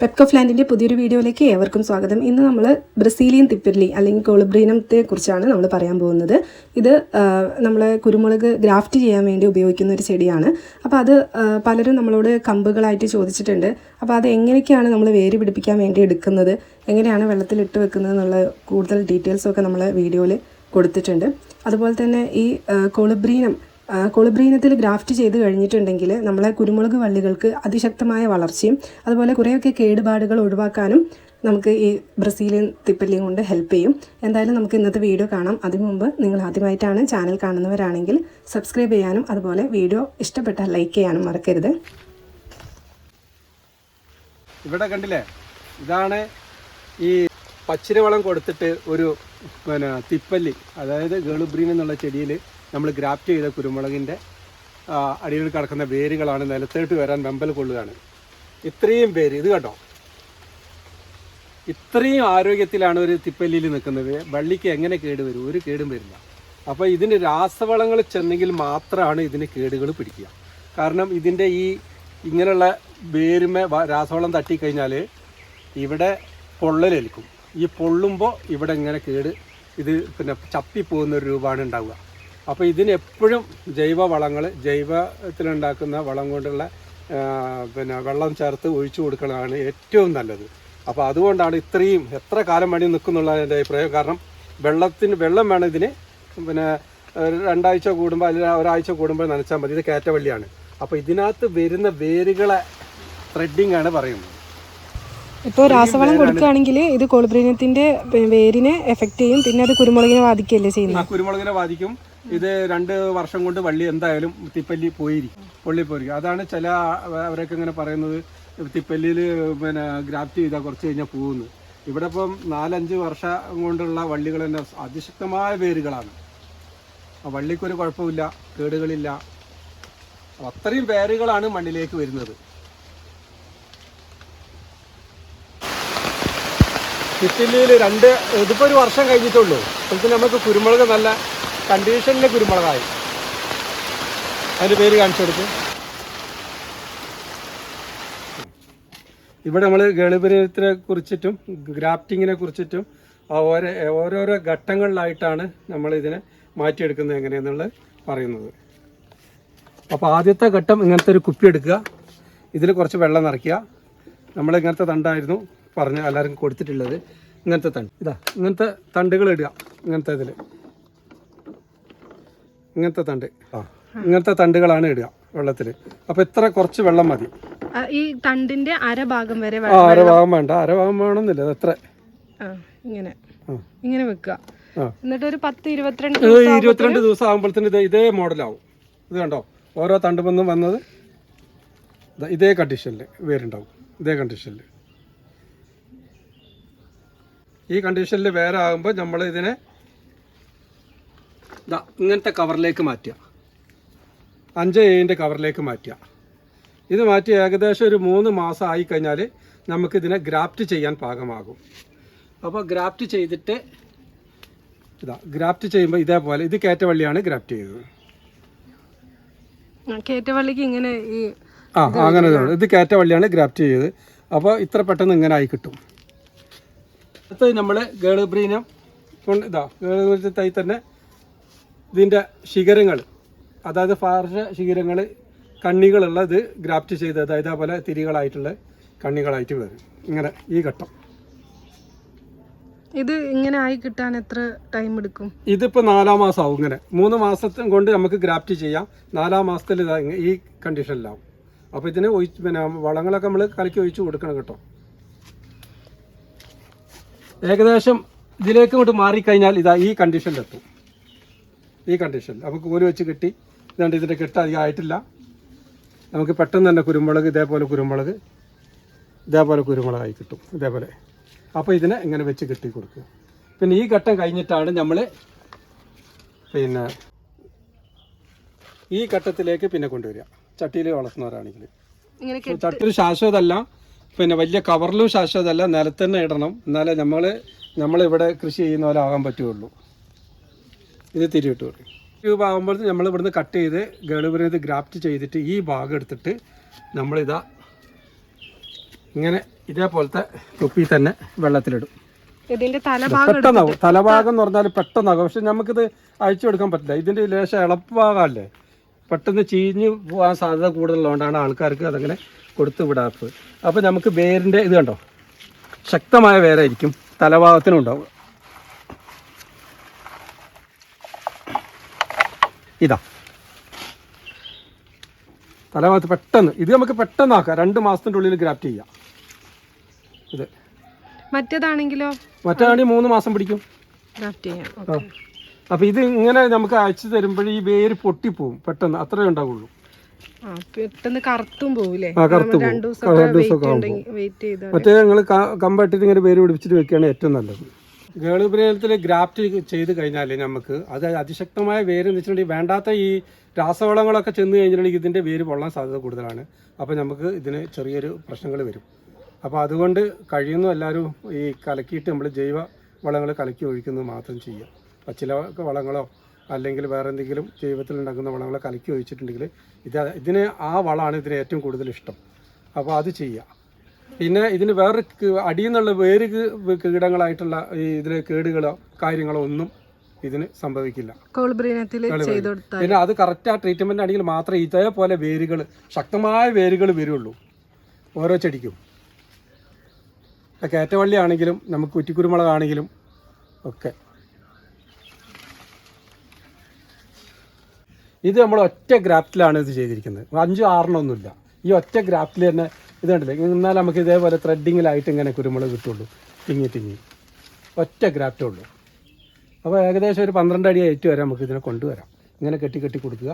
പെപ്കോ ഫ്ലാൻഡിന്റെ പുതിയൊരു വീഡിയോയിലേക്ക് ഏവർക്കും സ്വാഗതം. ഇന്ന് നമ്മൾ ബ്രസീലിയൻ തിപ്പിർലി അല്ലെങ്കിൽ കോളിബ്രീനത്തെ കുറിച്ചാണ് നമ്മൾ പറയാൻ പോകുന്നത്. ഇത് നമ്മൾ കുരുമുളക് ഗ്രാഫ്റ്റ് ചെയ്യാൻ വേണ്ടി ഉപയോഗിക്കുന്ന ഒരു ചെടിയാണ്. അപ്പോൾ അത് പലരും നമ്മളോട് കമ്പുകളായിട്ട് ചോദിച്ചിട്ടുണ്ട്. അപ്പോൾ അത് എങ്ങനെയൊക്കെയാണ് നമ്മൾ വേര് പിടിപ്പിക്കാൻ വേണ്ടി എടുക്കുന്നത്? എങ്ങനെയാണ് വെള്ളത്തിൽ ഇട്ട് വെക്കുന്നത് എന്നുള്ള കൂടുതൽ ഡീറ്റെയിൽസൊക്കെ നമ്മൾ വീഡിയോയിൽ കൊടുത്തിട്ടുണ്ട്. അതുപോലെ തന്നെ ഈ കൊളുബ്രീനം കൊളുബ്രീനത്തിൽ ഗ്രാഫ്റ്റ് ചെയ്ത് കഴിഞ്ഞിട്ടുണ്ടെങ്കിൽ നമ്മളെ കുരുമുളക് വള്ളികൾക്ക് അതിശക്തമായ വളർച്ചയും അതുപോലെ കുറേയൊക്കെ കേടുപാടുകൾ ഒഴിവാക്കാനും നമുക്ക് ഈ ബ്രസീലിയൻ തിപ്പല്ലിയും കൊണ്ട് ഹെൽപ്പ് ചെയ്യും. എന്തായാലും നമുക്ക് ഇന്നത്തെ വീഡിയോ കാണാം. അതിനു മുമ്പ് നിങ്ങൾ ആദ്യമായിട്ടാണ് ചാനൽ കാണുന്നവരാണെങ്കിൽ സബ്സ്ക്രൈബ് ചെയ്യാനും അതുപോലെ വീഡിയോ ഇഷ്ടപ്പെട്ടാൽ ലൈക്ക് ചെയ്യാനും മറക്കരുത്. ഇവിടെ കണ്ടില്ലേ? ഇതാണ് ഈ പച്ചിരവളം കൊടുത്തിട്ട് ഒരു പിന്നെ തിപ്പല്ലി അതായത് ഗേളുബ്രീൻ എന്നുള്ള ചെടിയിൽ നമ്മൾ ഗ്രാഫ്റ്റ് ചെയ്ത കുരുമുളകിന്റെ അടിയിൽ കിടക്കുന്ന വേരുകളാണ് നിലത്തേട്ട് വരാൻ വെമ്പൽ കൊള്ളുകയാണ്. ഇത്രയും പേര് ഇത് കേട്ടോ ഇത്രയും ആരോഗ്യത്തിലാണ് ഒരു തിപ്പല്ലിയിൽ നിൽക്കുന്നത്. വള്ളിക്ക് എങ്ങനെ കേട് വരും? ഒരു കേടും വരില്ല അപ്പോൾ ഇതിന് രാസവളങ്ങൾ ചെന്നെങ്കിൽ മാത്രമാണ് ഇതിന് കേടുകൾ പിടിക്കുക. കാരണം ഇതിന്റെ ഈ ഇങ്ങനെയുള്ള വേരുമേ രാസവളം തട്ടിക്കഴിഞ്ഞാൽ ഇവിടെ പൊള്ളലേൽക്കും ഈ പൊള്ളുമ്പോൾ ഇവിടെ ഇങ്ങനെ കേട് ഇത് പിന്നെ ചപ്പി പോകുന്ന ഒരു രൂപമാണ് ഉണ്ടാവുക. അപ്പോൾ ഇതിന് എപ്പോഴും ജൈവ വളങ്ങൾ ജൈവത്തിലുണ്ടാക്കുന്ന വളം കൊണ്ടുള്ള പിന്നെ വെള്ളം ചേർത്ത് ഒഴിച്ചു കൊടുക്കുന്നതാണ് ഏറ്റവും നല്ലത്. അപ്പോൾ അതുകൊണ്ടാണ് ഇത്രയും എത്ര കാലം വേണ്ടി നിൽക്കുന്നുള്ള എന്റെ അഭിപ്രായം. കാരണം വെള്ളത്തിന് വെള്ളം വേണം ഇതിന്. പിന്നെ രണ്ടാഴ്ച കൂടുമ്പോൾ അല്ലെങ്കിൽ ഒരാഴ്ച കൂടുമ്പോൾ നനച്ചാൽ മതി. ഇത് കയറ്റവള്ളിയാണ് അപ്പോൾ ഇതിനകത്ത് വരുന്ന വേരുകളെ ത്രെഡിങ് ആണ് പറയുന്നത്. ഇപ്പോൾ രാസവളം കൊടുക്കുകയാണെങ്കിൽ ഇത് കോളിബ്രീനത്തിന്റെ വേരിനെ എഫക്ട് ചെയ്യും. പിന്നെ അത് കുരുമുളകിനെ ബാധിക്കുകയല്ലേ ചെയ്യുന്നത്? കുരുമുളകിനെ ബാധിക്കും. ഇത് രണ്ട് വർഷം കൊണ്ട് വള്ളി എന്തായാലും തിപ്പല്ലി പോയിരിക്കും. പൊള്ളി പോയിരിക്കും. അതാണ് ചില അവരൊക്കെ ഇങ്ങനെ പറയുന്നത്. തിപ്പല്ലിയിൽ പിന്നെ ഗ്രാഫ്റ്റ് ചെയ്താൽ കുറച്ച് കഴിഞ്ഞാൽ പോകുന്നു. ഇവിടെ ഇപ്പം നാലഞ്ച് വർഷം കൊണ്ടുള്ള വള്ളികൾ തന്നെ അതിശക്തമായ വേരുകളാണ്. ആ വള്ളിക്കൊരു കുഴപ്പമില്ല കേടുകളില്ല. അത്രയും വേരുകളാണ് മണ്ണിലേക്ക് വരുന്നത്. തിപ്പല്ലിയിൽ രണ്ട് ഇതിപ്പോൾ ഒരു വർഷം കഴിഞ്ഞിട്ടുള്ളൂ അപ്പോഴത്തേന് നമുക്ക് കുരുമുളക് നല്ല കണ്ടീഷനിലെ കുരുമുളകായി. അതിന്റെ പേര് കാണിച്ചു കൊടുക്കും. ഇവിടെ നമ്മൾ ഗളിപര്യത്തിനെ കുറിച്ചിട്ടും ഗ്രാഫ്റ്റിങ്ങിനെ കുറിച്ചിട്ടും ഓരോ ഓരോരോ ഘട്ടങ്ങളിലായിട്ടാണ് നമ്മൾ ഇതിനെ മാറ്റിയെടുക്കുന്നത് എങ്ങനെയെന്നുള്ളത് പറയുന്നത്. അപ്പോൾ ആദ്യത്തെ ഘട്ടം ഇങ്ങനത്തെ ഒരു കുപ്പി എടുക്കുക. ഇതിൽ കുറച്ച് വെള്ളം നിറയ്ക്കുക. നമ്മൾ ഇങ്ങനത്തെ തണ്ടായിരുന്നു പറഞ്ഞ് എല്ലാവർക്കും കൊടുത്തിട്ടുള്ളത്. ഇങ്ങനത്തെ തണ്ട്. ഇതാ ഇങ്ങനത്തെ തണ്ടുകൾ ഇടുക. ഇങ്ങനത്തെ ഇതിൽ ഇങ്ങനത്തെ തണ്ട്. ആ. ഇങ്ങനത്തെ തണ്ടുകളാണ് ഇടുക വെള്ളത്തിൽ അപ്പൊ ഇത്ര കുറച്ച് വെള്ളം മതി. ഈ തണ്ടിന്റെ അരഭാഗം വരെ ആ അരഭാഗം വേണ്ട. അരഭാഗം വേണമെന്നില്ല എത്ര ഇങ്ങനെ. ഇങ്ങനെ വെക്കുക. എന്നിട്ട് ഒരു പത്ത് ഇരുപത്തിരണ്ട് ഇത് ഇരുപത്തിരണ്ട് ദിവസം ആകുമ്പോഴത്തേന് ഇത് ഇതേ മോഡലാവും. ഇത് കണ്ടോ? ഓരോ തണ്ടുമെന്നും വന്നത് ഇതേ കണ്ടീഷനിൽ വേരുണ്ടാവും. ഇതേ കണ്ടീഷനിൽ ഈ കണ്ടീഷനിൽ വേറെ ആകുമ്പോൾ നമ്മൾ ഇതിനെ ദാ ഇങ്ങനത്തെ കവറിലേക്ക് മാറ്റുക. അഞ്ച് ഏഴിന്റെ കവറിലേക്ക് മാറ്റുക. ഇത് മാറ്റി ഏകദേശം ഒരു മൂന്ന് മാസം ആയിക്കഴിഞ്ഞാൽ നമുക്കിതിനെ ഗ്രാഫ്റ്റ് ചെയ്യാൻ പാകമാകും. അപ്പോൾ ഗ്രാഫ്റ്റ് ചെയ്തിട്ട് ഇതാ ഗ്രാഫ്റ്റ് ചെയ്യുമ്പോൾ ഇതേപോലെ ഇത് കയറ്റവള്ളിയാണ് ഗ്രാഫ്റ്റ് ചെയ്തത്. ഇങ്ങനെ ഈ ആ അങ്ങനെ. ഇത് കയറ്റവള്ളിയാണ് ഗ്രാഫ്റ്റ് ചെയ്തത്. അപ്പോൾ ഇത്ര പെട്ടെന്ന് ഇങ്ങനെ ആയി കിട്ടും. അടുത്തത് നമ്മൾ ഗേളുബ്രീനം ഇതാ ഗേളുബ്രീന തൈ തന്നെ ഇതിന്റെ ശിഖരങ്ങൾ അതായത് പാർശ്വ ശിഖരങ്ങൾ കണ്ണികളുള്ളത് ഗ്രാഫ്റ്റ് ചെയ്ത് അതായത് അതേപോലെ തിരികളായിട്ടുള്ള കണ്ണികളായിട്ട് വരും. ഇങ്ങനെ ഈ ഘട്ടം. ഇത് ഇങ്ങനെ ആയി കിട്ടാൻ എത്ര ടൈം എടുക്കും? ഇതിപ്പോൾ നാലാം മാസം ആവും ഇങ്ങനെ. മൂന്ന് മാസത്തും കൊണ്ട് നമുക്ക് ഗ്രാഫ്റ്റ് ചെയ്യാം. നാലാം മാസത്തിൽ ഇതാ ഈ കണ്ടീഷനിലാവും അപ്പോൾ ഇതിന് ഒഴിച്ച് പിന്നെ വളങ്ങളൊക്കെ നമ്മൾ കലക്കി ഒഴിച്ച് കൊടുക്കണം കേട്ടോ. ഏകദേശം ഇതിലേക്ക് ഇങ്ങോട്ട് മാറിക്കഴിഞ്ഞാൽ ഇതാ ഈ കണ്ടീഷനിലെത്തും ഈ കണ്ടീഷനിൽ നമുക്ക് കോൽ വെച്ച് കിട്ടി ഇതുകൊണ്ട് ഇതിന്റെ കെട്ട് അധികം ആയിട്ടില്ല. നമുക്ക് പെട്ടെന്ന് തന്നെ കുരുമുളക് ഇതേപോലെ കുരുമുളക് ഇതേപോലെ കുരുമുളകായി കിട്ടും ഇതേപോലെ. അപ്പോൾ ഇതിനെ ഇങ്ങനെ വെച്ച് കെട്ടി കൊടുക്കുക. പിന്നെ ഈ ഘട്ടം കഴിഞ്ഞിട്ടാണ് നമ്മൾ പിന്നെ ഈ ഘട്ടത്തിലേക്ക് പിന്നെ കൊണ്ടുവരിക. ചട്ടിയിൽ വളർത്തുന്നവരാണെങ്കിൽ. ചട്ടിയിൽ ശാശ്വതമല്ല. പിന്നെ വലിയ കവറിലും ശാശ്വതമല്ല. നിലത്ത് തന്നെ ഇടണം. എന്നാലേ നമ്മൾ നമ്മളിവിടെ കൃഷി ചെയ്യുന്ന പോലെ ആകാൻ പറ്റുള്ളൂ ഇത് തിരിവിട്ട് കൊടുക്കും. ട്യൂബ് ആകുമ്പോൾ നമ്മൾ ഇവിടുന്ന് കട്ട് ചെയ്ത് ഗളുവിനെ ഇത് ഗ്രാഫ്റ്റ് ചെയ്തിട്ട് ഈ ഭാഗം എടുത്തിട്ട് നമ്മളിതാ ഇങ്ങനെ ഇതേപോലത്തെ കുപ്പി തന്നെ വെള്ളത്തിലിടും. ഇതിന്റെ തലഭാഗം പെട്ടെന്നാവും. തലഭാഗം എന്ന് പറഞ്ഞാൽ പെട്ടെന്നാകും പക്ഷെ നമുക്കിത് അഴിച്ചു കൊടുക്കാൻ പറ്റില്ല. ഇതിന്റെ ലേശം ഇളപ്പാകല്ലേ പെട്ടെന്ന് ചീഞ്ഞ് പോകാൻ സാധ്യത കൂടുതലുള്ളതുകൊണ്ടാണ് ആൾക്കാർക്ക് അതങ്ങനെ കൊടുത്തു വിടാത്തത്. അപ്പോൾ നമുക്ക് വേരിന്റെ ഇത് കണ്ടോ? ശക്തമായ വേരായിരിക്കും. തലഭാഗത്തിനും ഉണ്ടാവും. ഇതാ. തലഭാഗത്ത് പെട്ടെന്ന് ഇത് നമുക്ക് പെട്ടെന്ന് പെട്ടെന്നാക്കാം. രണ്ട് മാസത്തിന്റെ ഉള്ളിൽ ഗ്രാഫ്റ്റ് ചെയ്യാം. ഇത്. മറ്റേതാണെങ്കിലോ? മറ്റേതാണെങ്കിൽ മൂന്ന് മാസം പിടിക്കും. ഗ്രാഫ്റ്റ് ചെയ്യാം. അപ്പോൾ അപ്പൊ ഇത് ഇങ്ങനെ നമുക്ക് അയച്ചു തരുമ്പോൾ ഈ വേര് പൊട്ടിപ്പോവും. പെട്ടെന്ന് അത്രേ ഉണ്ടാവുള്ളൂ. പെട്ടെന്ന് കറുത്തും പോവില്ലേ മറ്റേ ഞങ്ങൾ കമ്പട്ടിട്ട് ഇങ്ങനെ വേര് പിടിപ്പിച്ചിട്ട് വെക്കുകയാണ് ഏറ്റവും നല്ലത്. ഗേളുപ്രയത്തിൽ ഗ്രാഫ്റ്റ് ചെയ്ത് കഴിഞ്ഞാൽ നമുക്ക് അത് അതിശക്തമായ വേര് എന്ന് വെച്ചിട്ടുണ്ടെങ്കിൽ വേണ്ടാത്ത ഈ രാസവളങ്ങളൊക്കെ ചെന്ന് കഴിഞ്ഞിട്ടുണ്ടെങ്കിൽ ഇതിന്റെ വേര് പൊള്ളാൻ സാധ്യത കൂടുതലാണ്. അപ്പോൾ നമുക്ക് ഇതിന് ചെറിയൊരു പ്രശ്നങ്ങൾ വരും. അപ്പോൾ അതുകൊണ്ട് കഴിയുന്നു എല്ലാവരും ഈ കലക്കിയിട്ട് നമ്മൾ ജൈവ വളങ്ങൾ കലക്കി ഒഴിക്കുന്നത് മാത്രം ചെയ്യുക. പച്ചില വളങ്ങളോ അല്ലെങ്കിൽ വേറെ എന്തെങ്കിലും ജൈവത്തിൽ ഉണ്ടാക്കുന്ന വളങ്ങളോ കലക്കി ഒഴിച്ചിട്ടുണ്ടെങ്കിൽ ഇത് ഇതിന് ആ വളമാണ് ഇതിന് ഏറ്റവും കൂടുതൽ ഇഷ്ടം. അപ്പോൾ അത് ചെയ്യുക. പിന്നെ ഇതിന് വേറെ അടിയിൽ നിന്നുള്ള വേര് കീടങ്ങളായിട്ടുള്ള ഈ ഇതിലെ കേടുകളോ കാര്യങ്ങളോ ഒന്നും ഇതിന് സംഭവിക്കില്ല. പിന്നെ അത് കറക്റ്റ് ആ ട്രീറ്റ്മെന്റ് ആണെങ്കിൽ മാത്രമേ ഇതേപോലെ വേരുകൾ ശക്തമായ വേരുകൾ വരുള്ളൂ. ഓരോ ചെടിക്കും. കയറ്റവള്ളി ആണെങ്കിലും നമുക്ക് കുറ്റിക്കുരുമുളകാണെങ്കിലും ഒക്കെ. ഇത് നമ്മൾ ഒറ്റ ഗ്രാഫ്റ്റിലാണ് ഇത് ചെയ്തിരിക്കുന്നത്. അഞ്ചും ആറിനൊന്നുമില്ല. ഈ ഒറ്റ ഗ്രാഫ്റ്റിൽ തന്നെ ഇത് കണ്ടില്ലേ എന്നാൽ നമുക്ക് ഇതേപോലെ ത്രെഡിങ്ങിലായിട്ട് ഇങ്ങനെ കുരുമുളക് കിട്ടുള്ളൂ തിങ്ങി തിങ്ങി. ഒറ്റ ഗ്രാഫ്റ്റേ ഉള്ളൂ. അപ്പോൾ ഏകദേശം ഒരു പന്ത്രണ്ട് അടി ഹൈറ്റ് വരെ നമുക്ക് ഇതിനെ കൊണ്ടുവരാം. ഇങ്ങനെ കെട്ടി കെട്ടി കൊടുക്കുക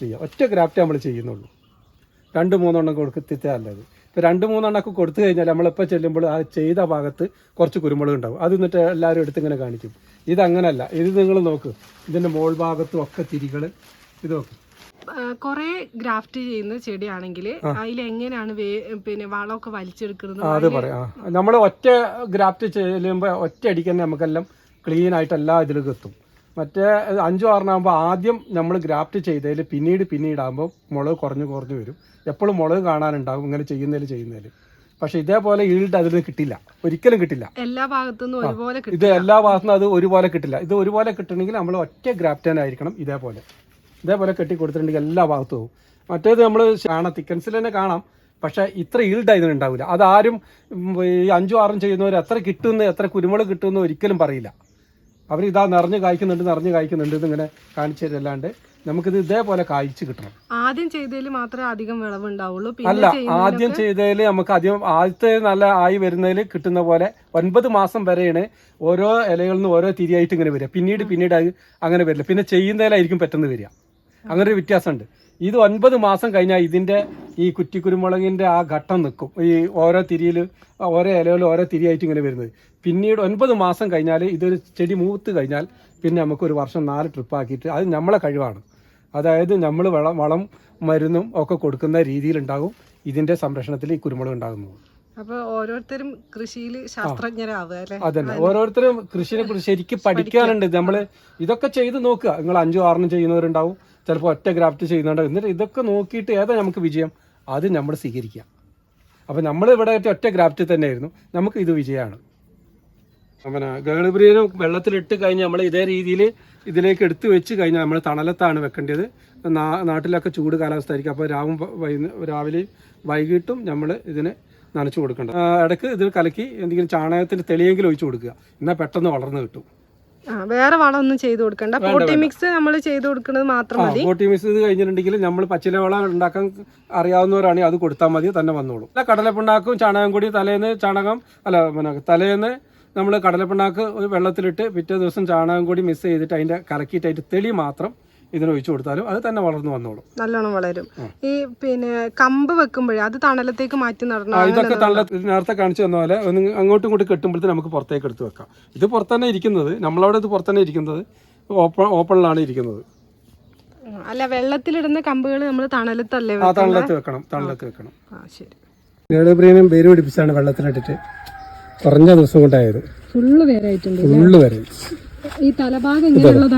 ചെയ്യാം. ഒറ്റ ഗ്രാഫ്റ്റ് നമ്മൾ ചെയ്യുന്നുള്ളൂ. രണ്ട് മൂന്നെണ്ണം കൊടുത്തിട്ടേ അല്ലത് ഇപ്പോൾ രണ്ട് മൂന്നെണ്ണമൊക്കെ കൊടുത്തു കഴിഞ്ഞാൽ നമ്മളിപ്പോൾ ചെല്ലുമ്പോൾ ആ ചെയ്ത ഭാഗത്ത് കുറച്ച് കുരുമുളക് ഉണ്ടാവും. അത് എന്നിട്ട് എല്ലാവരും എടുത്ത് ഇങ്ങനെ കാണിക്കും. ഇതങ്ങനല്ല. ഇത് നിങ്ങൾ നോക്ക്. ഇതിന്റെ മോൾ ഭാഗത്തും ഒക്കെ തിരികൾ ഇത് നോക്ക്. കുറെ ഗ്രാഫ്റ്റ് ചെയ്യുന്ന ചെടിയാണെങ്കിൽ അതിൽ എങ്ങനെയാണ് പിന്നെ വളമൊക്കെ വലിച്ചെടുക്കുന്നത്? അത് പറയാം. നമ്മൾ ഒറ്റ ഗ്രാഫ്റ്റ് ചെല്ലുമ്പോൾ ഒറ്റ അടിക്ക് തന്നെ നമുക്കെല്ലാം ക്ലീൻ ആയിട്ട് എല്ലാ ഇതിലും എത്തും മറ്റേ അഞ്ചോ ആറിനാകുമ്പോൾ ആദ്യം നമ്മൾ ഗ്രാഫ്റ്റ് ചെയ്തതിൽ പിന്നീട് പിന്നീടാകുമ്പോൾ മുളക് കുറഞ്ഞു കുറഞ്ഞു വരും. എപ്പോഴും മുളക് കാണാനുണ്ടാകും ഇങ്ങനെ ചെയ്യുന്നതിൽ ചെയ്യുന്നതിൽ പക്ഷെ ഇതേപോലെ ഈൾഡ് അതിൽ നിന്ന് കിട്ടില്ല. ഒരിക്കലും കിട്ടില്ല. എല്ലാ ഭാഗത്തുനിന്നും ഒരുപോലെ ഇത് എല്ലാ ഭാഗത്തുനിന്നും അത് ഒരുപോലെ കിട്ടില്ല. ഇത് ഒരുപോലെ കിട്ടണമെങ്കിൽ നമ്മൾ ഒറ്റ ഗ്രാഫ്റ്റ് തന്നെ ആയിരിക്കണം ഇതേപോലെ. ഇതേപോലെ കെട്ടി കൊടുത്തിട്ടുണ്ടെങ്കിൽ എല്ലാ ഭാഗത്തും പോകും മറ്റേത് നമ്മൾ കാണാം തിക്കൻസിൽ തന്നെ കാണാം. പക്ഷേ ഇത്ര ഈൽഡ് ഇതിന് ഉണ്ടാവില്ല. അതാരും ഈ അഞ്ചും ആറും ചെയ്യുന്നവർ എത്ര കിട്ടുമെന്ന് എത്ര കുരുമുളക് കിട്ടുമെന്ന് ഒരിക്കലും പറയില്ല. അവർ ഇതാ നിറഞ്ഞ് കായ്ക്കുന്നുണ്ട് നിറഞ്ഞ് കായ്ക്കുന്നുണ്ട് ഇതിങ്ങനെ കാണിച്ചു തരല്ലാണ്ട് നമുക്കിത് ഇതേപോലെ കായ്ച്ചു കിട്ടണം. ആദ്യം ചെയ്തതിൽ മാത്രമേ അധികം വിളവ് ഉണ്ടാവുള്ളൂ. അല്ല ആദ്യം ചെയ്തതിൽ നമുക്ക് ആദ്യം ആദ്യത്തെ നല്ല ആയി വരുന്നതിൽ കിട്ടുന്ന പോലെ ഒൻപത് മാസം വരെയാണ് ഓരോ ഇലകളിൽ നിന്ന് ഓരോ തിരിയായിട്ട് ഇങ്ങനെ വരിക. പിന്നീട് പിന്നീട് അങ്ങനെ വരില്ല. പിന്നെ ചെയ്യുന്നതിലായിരിക്കും പെട്ടെന്ന് വരിക. അങ്ങനെ ഒരു വ്യത്യാസമുണ്ട്. ഇത് ഒൻപത് മാസം കഴിഞ്ഞാൽ ഇതിന്റെ ഈ കുറ്റിക്കുരുമുളകിന്റെ ആ ഘട്ടം നിൽക്കും. ഈ ഓരോ തിരിയിൽ ഓരോ ഇലകളിൽ ഓരോ തിരിയായിട്ട് ഇങ്ങനെ വരുന്നത്. പിന്നീട് ഒൻപത് മാസം കഴിഞ്ഞാൽ ഇതൊരു ചെടി മൂത്ത് കഴിഞ്ഞാൽ പിന്നെ നമുക്ക് ഒരു വർഷം നാല് ട്രിപ്പാക്കിയിട്ട് അത് നമ്മളെ കഴിവാണ്. അതായത് നമ്മൾ വളം വളം മരുന്നും ഒക്കെ കൊടുക്കുന്ന രീതിയിലുണ്ടാകും ഇതിന്റെ സംരക്ഷണത്തിൽ ഈ കുരുമുളക് ഉണ്ടാകുന്നത്. അപ്പൊ ഓരോരുത്തരും കൃഷിയിൽ ശാസ്ത്രജ്ഞരാവുക അല്ലെ? അതന്നെ. ഓരോരുത്തരും കൃഷിനെ കുറിച്ച് ശരിക്കും പഠിക്കാനുണ്ട് നമ്മൾ ഇതൊക്കെ ചെയ്ത് നോക്കുക. നിങ്ങൾ അഞ്ചോ ആറിനും ചെയ്യുന്നവരുണ്ടാവും. ചിലപ്പോൾ ഒറ്റ ഗ്രാഫ്റ്റ് ചെയ്യുന്നുണ്ട്. എന്നിട്ട് ഇതൊക്കെ നോക്കിയിട്ട് ഏതാ നമുക്ക് വിജയം? അത് നമ്മൾ സ്വീകരിക്കുക. അപ്പോൾ നമ്മൾ ഇവിടെ ഒറ്റ ഗ്രാഫ്റ്റ് തന്നെയായിരുന്നു. നമുക്ക് ഇത് വിജയമാണ്. അങ്ങനെ ഗഗനപ്രിയനും വെള്ളത്തിലിട്ട് കഴിഞ്ഞാൽ നമ്മൾ ഇതേ രീതിയിൽ ഇതിലേക്ക് എടുത്തു വെച്ച് കഴിഞ്ഞാൽ നമ്മൾ തണലത്താണ് വെക്കേണ്ടത്. നാട്ടിലൊക്കെ ചൂട് കാലാവസ്ഥ ആയിരിക്കും അപ്പോൾ രാവും രാവിലെയും വൈകിട്ടും നമ്മൾ ഇതിന് നനച്ചു കൊടുക്കേണ്ടത്. ഇടയ്ക്ക് ഇതിൽ കലക്കി എന്തെങ്കിലും ചാണകത്തിൽ തെളിയെങ്കിലും ഒഴിച്ചു കൊടുക്കുക. എന്നാൽ പെട്ടെന്ന് വളർന്നു കിട്ടും. വേറെ വളമൊന്നും ചെയ്തു കൊടുക്കണ്ട. പോട്ടി മിക്സ് നമ്മൾ ചെയ്തു കൊടുക്കുന്നത് മാത്രം മതി. പോട്ടി മിക്സ് ഇത് കഴിഞ്ഞിട്ടുണ്ടെങ്കിൽ നമ്മൾ പച്ചില വളം ഉണ്ടാക്കാൻ അറിയാവുന്നവരാണെങ്കിൽ അത് കൊടുത്താൽ മതി തന്നെ വന്നോളൂ. അല്ല കടലപ്പിണ്ണാക്കും ചാണകം കൂടി തലേന്ന് ചാണകം അല്ല പിന്നെ തലേന്ന് നമ്മൾ കടലപ്പിണ്ണാക്ക് വെള്ളത്തിലിട്ട് പിറ്റേ ദിവസം ചാണകം കൂടി മിക്സ് ചെയ്തിട്ട് അതിന്റെ കറക്കിയിട്ട് അതിന്റെ തെളി മാത്രം ഇതിന് ഒഴിച്ചു കൊടുത്താലും അത് തന്നെ വളർന്നു വന്നോളും. നല്ലോണം വളരും. ഈ പിന്നെ കമ്പ് വെക്കുമ്പോഴേ അത് തണലത്തേക്ക് മാറ്റി നടണം ഇതൊക്കെ തണല നേരത്തെ കാണിച്ചു തന്ന പോലെ അങ്ങോട്ടും ഇങ്ങോട്ടും കെട്ടുമ്പോഴത്തേക്ക് നമുക്ക് പുറത്തേക്ക് എടുത്ത് വെക്കാം. ഇത് പുറത്ത് തന്നെ ഇരിക്കുന്നത് നമ്മളവിടെ ഇത് പുറത്ത് തന്നെ ഇരിക്കുന്നത് ഓപ്പൺ ഓപ്പണിലാണ് ഇരിക്കുന്നത്. അല്ല വെള്ളത്തിലിടുന്ന കമ്പുകൾ നമ്മൾ തണലത്തല്ലേ ആ തണലത്ത് വെക്കണം തണലത്ത് വെക്കണം. ആ ശരി. വേര് പിടിപ്പിച്ചാണ് വെള്ളത്തിലിട്ടിട്ട്. കുറഞ്ഞ ദിവസം കൊണ്ടായത്. ഫുള്ള് വേരായിട്ടുണ്ട് ഫുള്ള് വരെ ഈ തലഭാഗം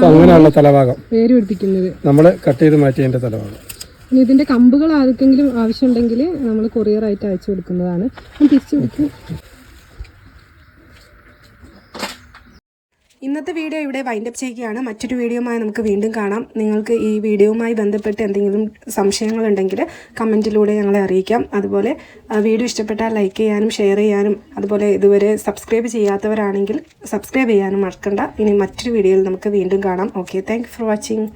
അങ്ങനെയുള്ള തലഭാഗം. പേര് പിടിപ്പിക്കുന്നത്? നമ്മൾ കട്ട് ചെയ്ത് മാറ്റിയതിന്റെ തലഭാഗം. ഇനി ഇതിന്റെ കമ്പുകൾ ആർക്കെങ്കിലും ആവശ്യമുണ്ടെങ്കിൽ നമ്മൾ കൊറിയർ ആയിട്ട് അയച്ചു കൊടുക്കുന്നതാണ്. തിരിച്ചു കൊടുക്കും ഇന്നത്തെ വീഡിയോ ഇവിടെ വൈൻഡപ്പ് ചെയ്യുകയാണ്. മറ്റൊരു വീഡിയോയുമായി നമുക്ക് വീണ്ടും കാണാം. നിങ്ങൾക്ക് ഈ വീഡിയോയുമായി ബന്ധപ്പെട്ട് എന്തെങ്കിലും സംശയങ്ങളുണ്ടെങ്കിൽ കമന്റിലൂടെ ഞങ്ങളെ അറിയിക്കാം. അതുപോലെ വീഡിയോ ഇഷ്ടപ്പെട്ടാൽ ലൈക്ക് ചെയ്യാനും ഷെയർ ചെയ്യാനും അതുപോലെ ഇതുവരെ സബ്സ്ക്രൈബ് ചെയ്യാത്തവരാണെങ്കിൽ സബ്സ്ക്രൈബ് ചെയ്യാനും മറക്കണ്ട. ഇനി മറ്റൊരു വീഡിയോയിൽ നമുക്ക് വീണ്ടും കാണാം. Okay thank for watching